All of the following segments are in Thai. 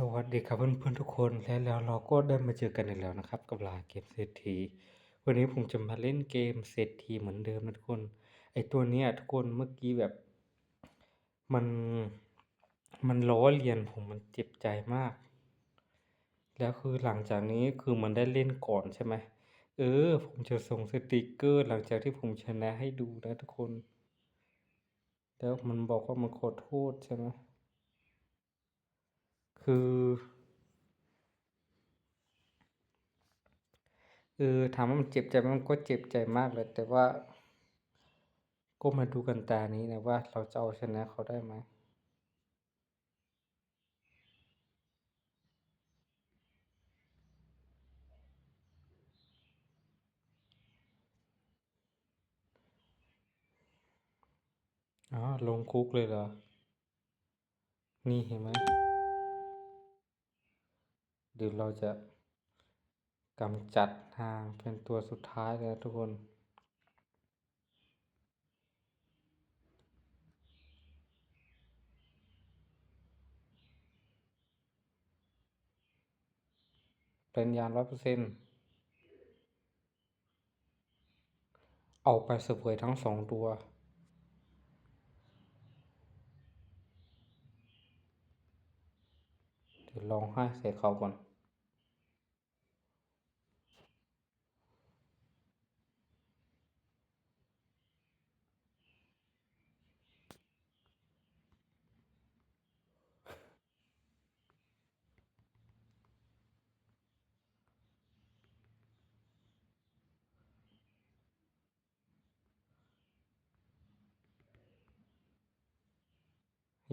สวัสดีครับเพื่อนๆทุกคนและแล้วเราก็ได้มาเจอกันอีกแล้วนะครับ กับลาเกมเศรษฐี วันนี้ผมจะมาเล่นเกมเศรษฐีเหมือนเดิมนะทุกคนไอตัวเนี้ยทุกคนเมื่อกี้แบบ มันมันล้อเลียนผมมันเจ็บใจมาก แล้วคือหลังจากนี้คือมันได้เล่นก่อนใช่ไหมเออ ผมจะส่งสติกเกอร์ หลังจากที่ผมชนะให้ดูนะทุกคน แล้วมันบอกว่ามันขอโทษใช่ไหม คือเออถามว่ามันเจ็บใจมมันก็เจ็บใจมากเลย แต่ว่า ก็มาดูกันตานี้นะว่าเราจะเอาชนะเขาได้ไหมอ๋อลงคุกเลยเหรอ นี่เห็นไหม เดี๋ยวเราจะกำจัดทางเป็นตัวสุดท้ายเลยนะทุกคน เป็นยานร้อยเปอร์เซ็นต์เอาไปเสวยทั้งสองตัวเดี๋ยวลองให้ใส่เขาก่อน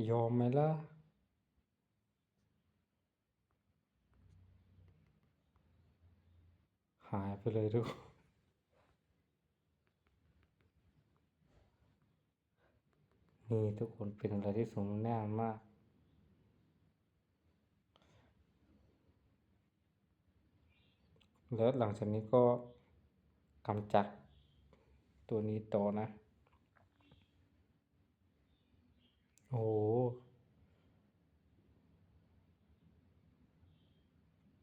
ยอมไหมล่ะ หายไปเลยทุกคนนี่ทุกคนเป็นอะไรที่สมน้ำหน้ามากแล้วหลังจากนี้ก็กำจัดตัวนี้ต่อนะ โอ้โห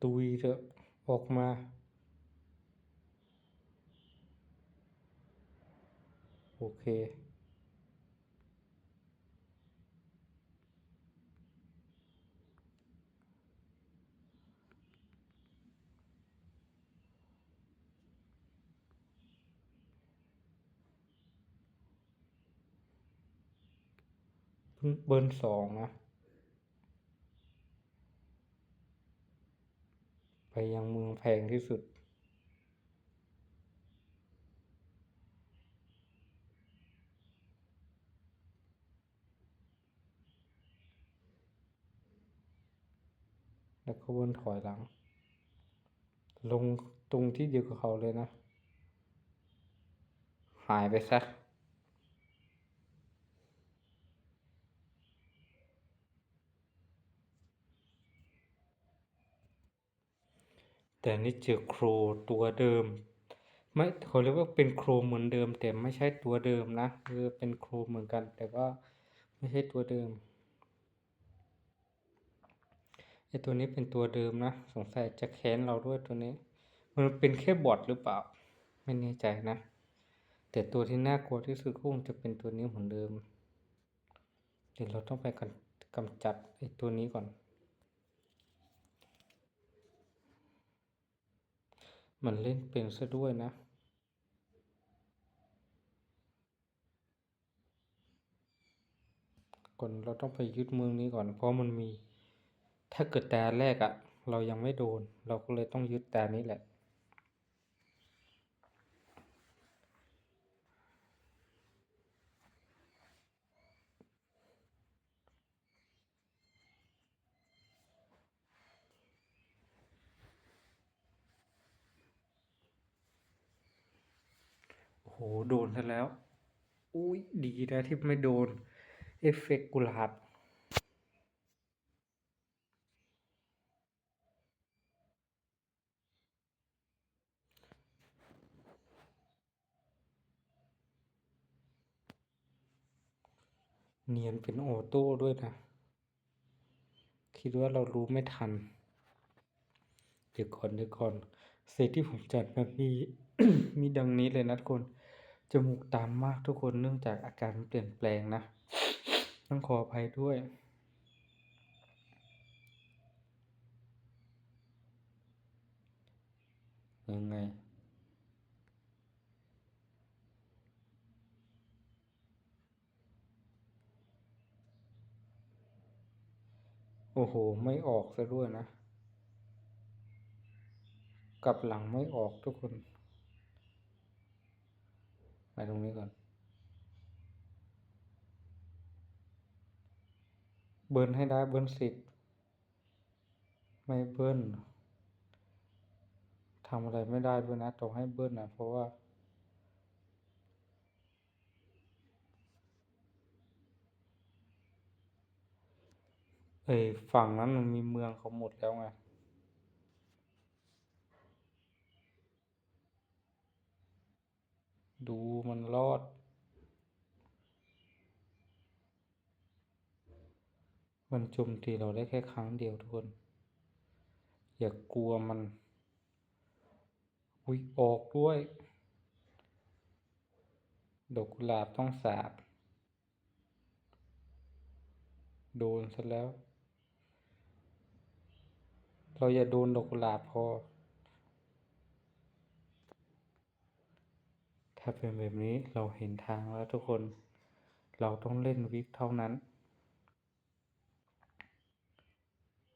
ตุยเถอะออกมา โอเค เบิร์นสองนะ ไปยังเมืองแพงที่สุด แล้วก็วนถอยหลัง ลงตรงที่เดียวกับเขาเลยนะ หายไปซะ แต่นี่เจอโครตัวเดิม ไม่เขาเรียกว่าเป็นโครเหมือนเดิม แต่ไม่ใช่ตัวเดิมนะคือเป็นโครเหมือนกัน แต่ว่าไม่ใช่ตัวเดิมไอตัวนี้เป็นตัวเดิมนะ สงสัยจะแค้นเราด้วยตัวนี้ มันเป็นแค่บอทหรือเปล่า ไม่แน่ใจนะ แต่ตัวที่น่ากลัวที่สุดคงจะเป็นตัวนี้เหมือนเดิมเดี๋ยวเราต้องไปกันกำจัดไอตัวนี้ก่อน มันเล่นเป็นซะด้วยนะ ก่อนเราต้องไปยึดเมืองนี้ก่อน เพราะมันมี ถ้าเกิดแต่แรกอะ่ะ เรายังไม่โดน เราก็เลยต้องยึดแต่นี้แหละ โอ้โหโดนซะแล้ว อุ้ยดีนะที่ไม่โดน เอฟเฟกต์กุหลาบเนียนเป็นออโต้ด้วยนะ คิดว่าเรารู้ไม่ทัน เดี๋ยวก่อนเดี๋ยวก่อนเซตที่ผมจัดมามี มีดังนี้เลยนะทุกคน จมูกตามมากทุกคนเนื่องจากอาการมันเปลี่ยนแปลงนะ ต้องขออภัยด้วย ยังไงโอ้โห ไม่ออกซะด้วยนะ กลับหลังไม่ออกทุกคน ตรงนี้ก่อน เบิร์นให้ได้เบิร์นสิบไม่เบิร์นทำอะไรไม่ได้ด้วยนะต้องให้เบิร์นนะเพราะว่าเอ้ยฝั่งนั้นมันมีเมืองเขาหมดแล้วไง ดูมันรอด มันโจมตีเราได้แค่ครั้งเดียวทุกคน อย่ากกลัวมันอุ้ยออกด้วย ดอกกุหลาบต้องสาบ โดนซะแล้ว เราอย่าโดนดอกกุหลาบพอ ถ้าเป็นแบบนี้เราเห็นทางแล้วทุกคน เราต้องเล่นวิกเท่านั้น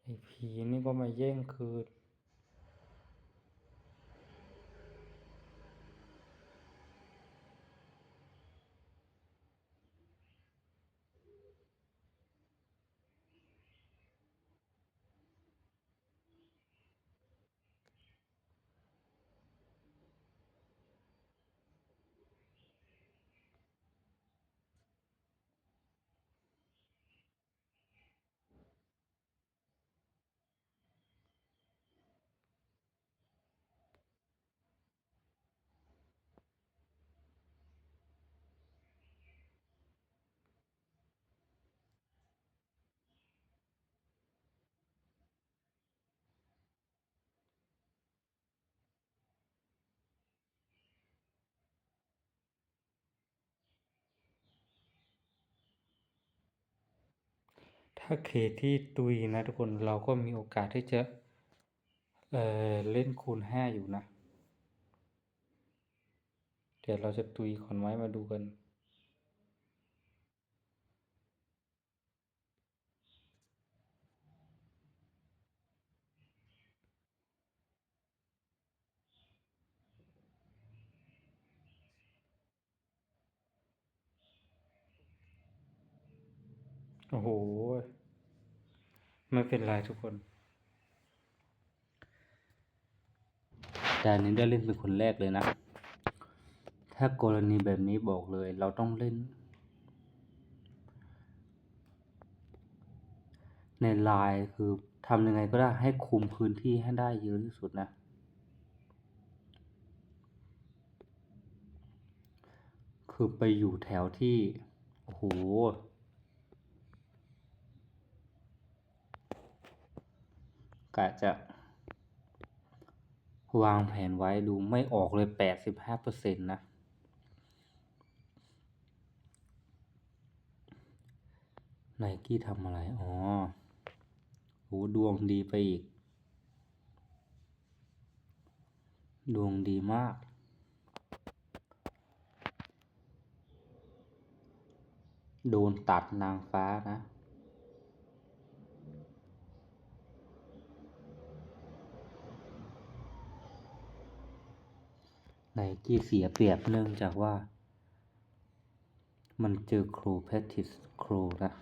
ไอ้ผีนี่ก็มาแย่งคืน ถ้าเคที่ตุยนะทุกคนเราก็มีโอกาสที่จะเอ่อเล่นคูณห้าอยู่นะ เดี๋ยวเราจะตุยก่อนไหมมาดูกัน โอ้โห ไม่เป็นไรทุกคนแต่อันนี้ได้เล่นเป็นคนแรกเลยนะ ถ้ากรณีแบบนี้บอกเลย เราต้องเล่น ในไลน์คือทำยังไงก็ได้ให้คุมพื้นที่ให้ได้เยอะที่สุดนะคือไปอยู่แถวที่ โอ้โห กะจะ วางแผนไว้ดูไม่ออกเลยแปดสิบห้าเปอร์เซ็นต์นะ ไนกี้ทำอะไร อ๋อโหดวงดีไปอีก ดวงดีมากโดนตัดนางฟ้านะ ไนกี้เสียเปรียบเนื่องจากว่า มันเจอครูแพทติสครูนะ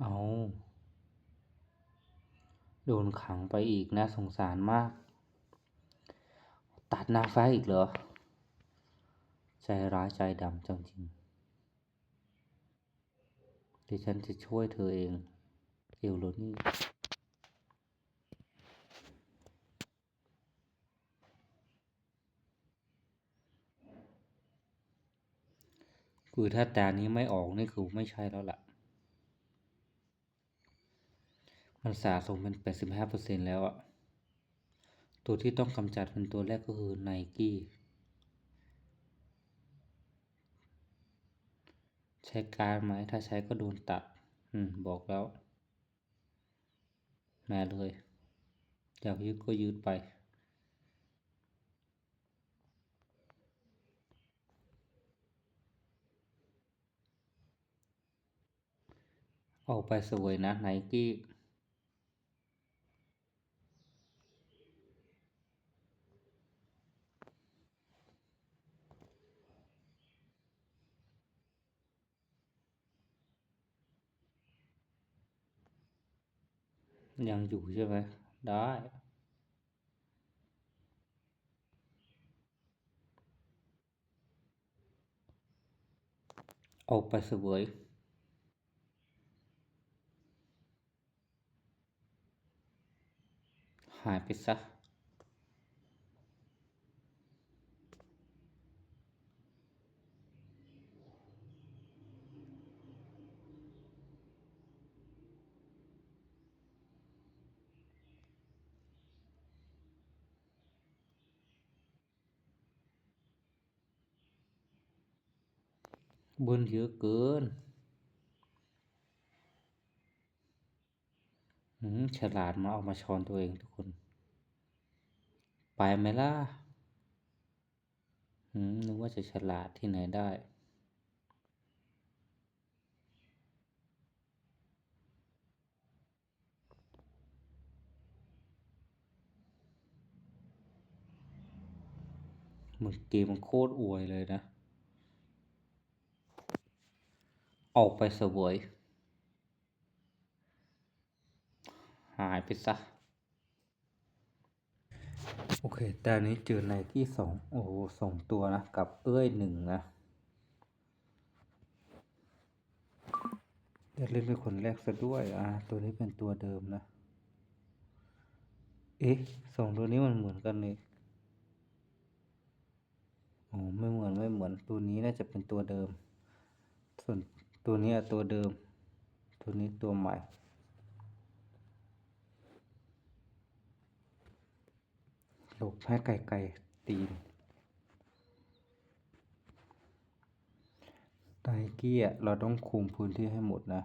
เอา โดนขังไปอีกนะสงสารมาก นางฟ้าอีกเหรอ ใจร้ายใจดำจริงๆดิฉันจะช่วยเธอเอง เอลโลนี่คือถ้าตานี้ไม่ออกนี่คือไม่ใช่แล้วล่ะ มันสะสมเป็นแปดสิบห้าเปอร์เซ็นแล้วอะ ตัวที่ต้องกำจัดเป็นตัวแรกก็คือไนกี้ใช้การไหมถ้าใช้ก็โดนตัด อืม บอกแล้ว มาเลย อยากยืดก็ยืดไปออกไปสวยนะไนกี้ ยังอยู่ใช่ไหมได้ออกไปเหายไปซะเบิ้ลเยอะเกินฉลาดมาเอามาช้อนตัวเองทุกคน ไปไหมล่ะนึกว่าจะฉลาดที่ไหนได้มึงเกมมันโคตรอวยเลยนะ ออกไปเสวย หายไปซะ โอเค แต่อันนี้เจอในที่สองโอ้โหสองตัวนะ กับเอ้ยหนึ่งนะเดี๋ยวเล่นเป็นคนแรกซะด้วย อ่าตัวนี้เป็นตัวเดิมนะ เอ๊ะสองตัวนี้มันเหมือนกันเลยอ๋อไม่เหมือนไม่เหมือนตัวนี้น่าจะเป็นตัวเดิม ส่วน ตัวนี้ตัวเดิม ตัวนี้ตัวใหม่ หลบให้ไก่ไก่ตีนไนกี้อะเราต้องคุมพื้นที่ให้หมดนะ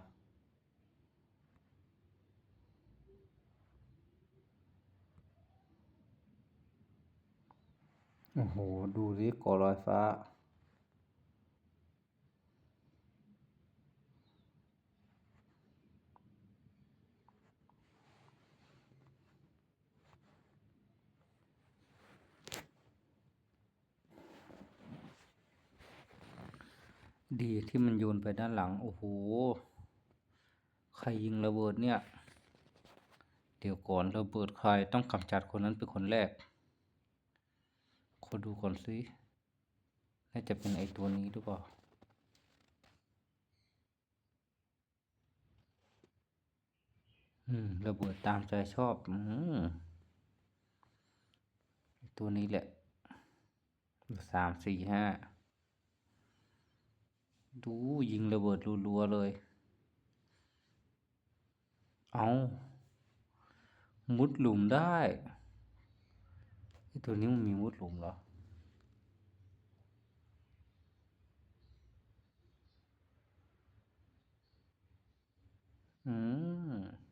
โอ้โห ดูสิก่อลอยฟ้า ดีที่มันโยนไปด้านหลัง โอ้โห ใครยิงระเบิดเนี่ย เดี๋ยวก่อนระเบิดใครต้องกำจัดคนนั้นเป็นคนแรก ขอดูก่อนสิน่าจะเป็นไอตัวนี้หรือเปล่าอืมระเบิดตามใจชอบ อืมตัวนี้แหละสามสี่ห้า ดูยิงระเบิดรัวๆเลย เอามุดหลุมได้ไอตัวนี้มันมีมุดหลุมเหรอ อืม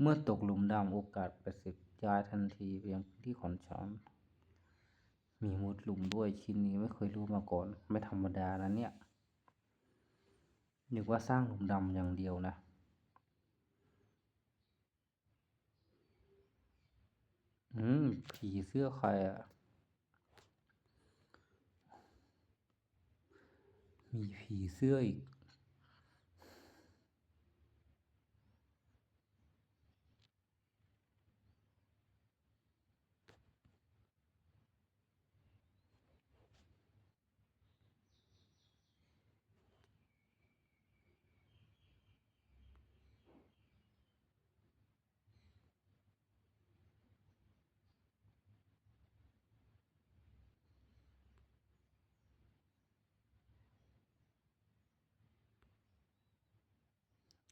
เมื่อตกหลุมดำโอกาสประสิทธิ์ย้ายทันทีไปยังพื้นที่ของฉันมีมุดหลุมด้วยชิ้นนี้ไม่เคยรู้มาก่อน ไม่ธรรมดานะเนี่ยนึกว่าสร้างหลุมดำอย่างเดียวนะ อืม ผีเสื้อใครอะมีผีเสื้ออีก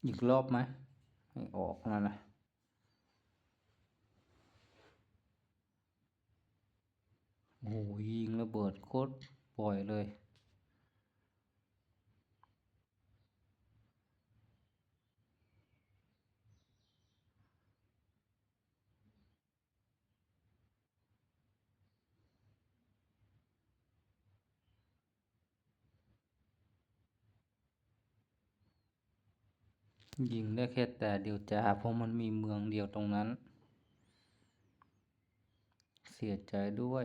อีกรอบไหมให้ออกนั่นนะโอ้โหยิงระเบิดโคตรบ่อยเลย ยิงได้แค่แต่เดียวจ้าเพราะมันมีเมืองเดียวตรงนั้น เสียใจด้วย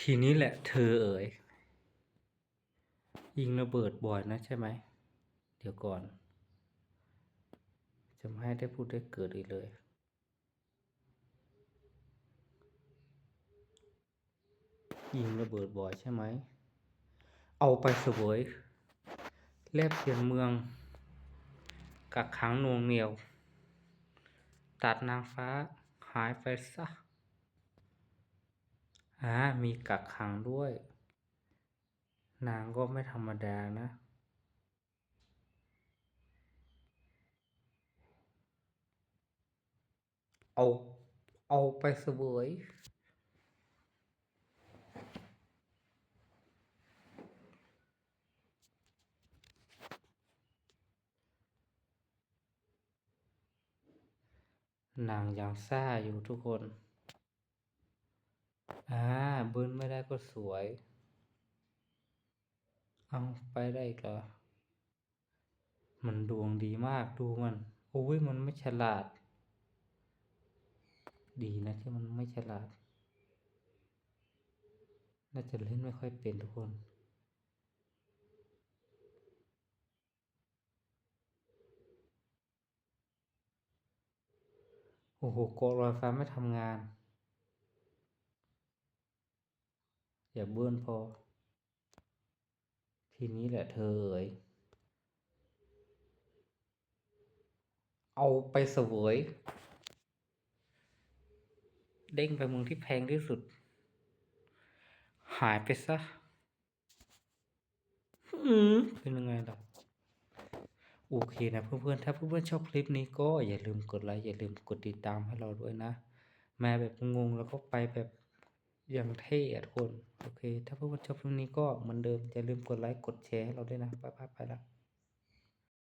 ทีนี้แหละเธอเอ๋ย ยิงระเบิดบ่อยนะใช่ไหม เดี๋ยวก่อนจะไม่ให้ได้พูดได้เกิดอีกเลย ยิงระเบิดบ่อยใช่ไหม เอาไปเสวยแลบเปลี่ยนเมือง กักขังนวงเหนียว ตัดนางฟ้าหายไปซะอ่ามีกักขังด้วย นางก็ไม่ธรรมดานะเอา เอาไปเสวย หนางยังซ่าอยู่ทุกคน อ่าเบิ้ลไม่ได้ก็สวย เอาไปได้อีกเหรอ มันดวงดีมากดูมัน โอ้ยมันไม่ฉลาด ดีนะที่มันไม่ฉลาด น่าจะเล่นไม่ค่อยเป็นทุกคน โอ้โหโกดลอยฟ้าไม่ทำงาน อย่าเบิ้ลพอ ทีนี้แหละเธอเอ๋ยเอาไปเสวย เด้งไปเมืองที่แพงที่สุด หายไปซะ อืมเป็นยังไงล่ะ โอเคนะเพื่อนๆ ถ้าเพื่อนๆชอบคลิปนี้ก็อย่าลืมกดไลค์อย่าลืมกดติดตามให้เราด้วยนะ มาแบบงงแล้วก็ไปแบบอย่างเท่ทุกคน โอเค ถ้าเพื่อนๆชอบคลิปนี้ก็เหมือนเดิมอย่าลืมกดไลค์กดแชร์ให้เราด้วยนะไปๆไปละ